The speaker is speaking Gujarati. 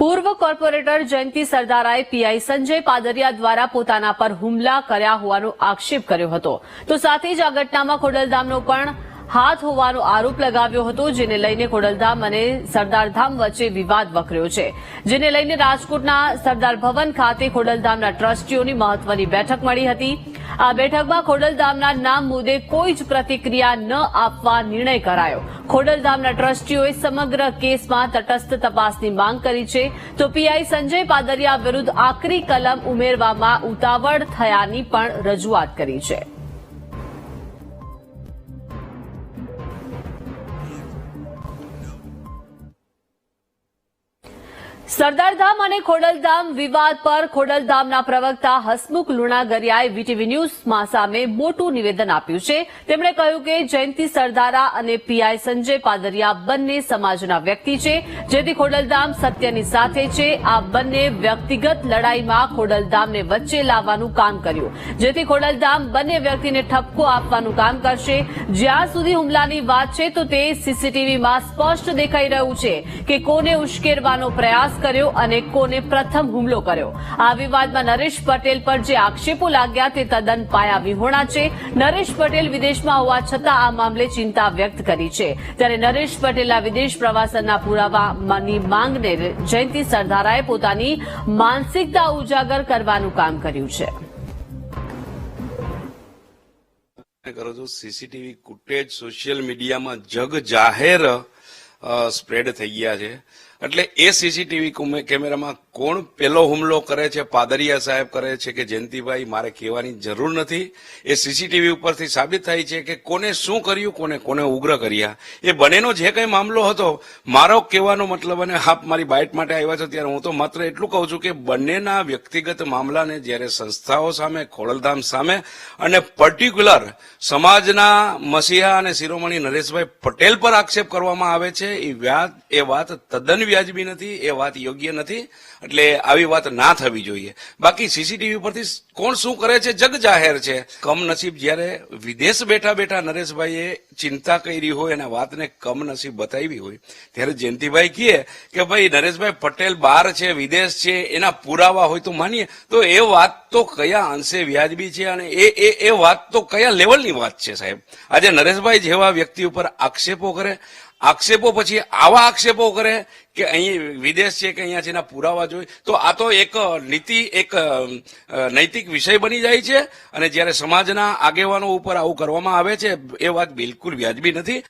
પૂર્વ કોર્પોરેટર જયંતિ સરદારાએ પીઆઈ સંજય પાદરિયા દ્વારા પોતાના પર હુમલા કર્યા હોવાનો આક્ષેપ કર્યો હતો. તો સાથે જ આ ઘટનામાં ખોડલધામનો પણ હાથ હોવાનો આરોપ લગાવ્યો હતો, જેને લઈને ખોડલધામ અને સરદારધામ વચ્ચે વિવાદ વકર્યો છે. જેને લઈને રાજકોટના સરદાર ભવન ખાતે ખોડલધામના ટ્રસ્ટીઓની મહત્વની બેઠક મળી હતી. આ બેઠકમાં ખોડલધામના નામ મુદ્દે કોઈ જ પ્રતિક્રિયા ન આપવા નિર્ણય કરાયો. ખોડલધામના ટ્રસ્ટીઓએ સમગ્ર કેસમાં તટસ્થ તપાસની માંગ કરી છે. તો પીઆઈ સંજય પાદરિયા વિરુદ્ધ આકરી કલમ ઉમેરવામાં ઉતાવળ થયાની પણ રજૂઆત કરી છે. સરદારધામ અને ખોડલધામ વિવાદ પર ખોડલધામના પ્રવક્તા હસમુખ લુણાગરિયાએ વીટીવી ન્યૂઝમાં સામે મોટું નિવેદન આપ્યું છે. તેમણે કહ્યું કે જયંતિ સરદારા અને પીઆઈ સંજય પાદરિયા બંને સમાજના વ્યક્તિ છે. જેથી ખોડલધામ સત્યની સાથે છે. આ બંને વ્યક્તિગત લડાઈમાં ખોડલધામને વચ્ચે લાવવાનું કામ કર્યું. જેથી ખોડલધામ બંને વ્યક્તિને ઠપકો આપવાનું કામ કરશે. જ્યાં સુધી હુમલાની વાત છે તો તે સીસીટીવીમાં સ્પષ્ટ દેખાઈ રહ્યું છે કે કોને ઉશ્કેરવાનો પ્રયાસ કર્યો અને કોને પ્રથમ હુમલો કર્યો? આ વિવાદમાં નરેશ પટેલ પર જે આક્ષેપો લાગ્યા તે તદ્દન પાયા વિહોણા છે. નરેશ પટેલ વિદેશમાં હોવા છતાં આ મામલે ચિંતા વ્યક્ત કરી છે. ત્યારે નરેશ પટેલના વિદેશ પ્રવાસનના પુરાવાની માંગને જયંતિ સરદારાએ પોતાની માનસિકતા ઉજાગર કરવાનું કામ કર્યું છે. કરો છો, સીસીટીવી ફૂટેજ સોશિયલ મીડિયામાં જગ જાહેર સ્પ્રેડ થઈ ગયા છે. એટલે એ સીસીટીવી કેમેરામાં કોણ પેલો હુમલો કરે છે, પાદરિયા સાહેબ કરે છે કે જયંતિભાઈ, મારે કહેવાની જરૂર નથી. એ સીસીટીવી ઉપરથી સાબિત થાય છે કે કોને શું કર્યું, કોને કોને ઉગ્ર કર્યા. એ બંનેનો જે કંઈ મામલો હતો, મારો કહેવાનો મતલબ અને આપ મારી બાઇટ માટે આવ્યા છો ત્યારે હું તો માત્ર એટલું કહું છું કે બંનેના વ્યક્તિગત મામલાને જ્યારે સંસ્થાઓ સામે, ખોડલધામ સામે અને પર્ટિક્યુલર સમાજના મસીહા અને શિરોમણી નરેશભાઈ પટેલ પર આક્ષેપ કરવામાં આવે છે, એ વાત એ વાત તદ્દન વ્યાજબી નથી, એ વાત યોગ્ય નથી, એટલે આવી વાત ના થવી જોઈએ. બાકી સીસીટીવી પરથી કોણ શું કરે છે, જગ જાહેર છે. કમનસીબ જ્યારે વિદેશ બેઠા બેઠા નરેશભાઈએ ચિંતા કરી હોય અને વાતને કમનસીબ બતાવી હોય, ત્યારે જયંતિભાઈ કહે કે ભાઈ, નરેશભાઈ પટેલ બહાર છે, વિદેશ છે, એના પુરાવા હોય તો માનીએ. તો એ વાત તો કયા અંશે વ્યાજબી છે અને એ એ એ વાત તો કયા લેવલની વાત છે સાહેબ? આજે નરેશભાઈ જેવા વ્યક્તિ ઉપર આક્ષેપો કરે આક્ષેપો પછી આવા આક્ષેપો કરે કે અહીં વિદેશ છે કે અહીંયા છે એના પુરાવા જોઈએ તો આ તો એક નીતિ, એક નૈતિક વિષય બની જાય છે અને જ્યારે સમાજના આગેવાનો ઉપર આવું કરવામાં આવે છે, એ વાત બિલકુલ વ્યાજબી નથી.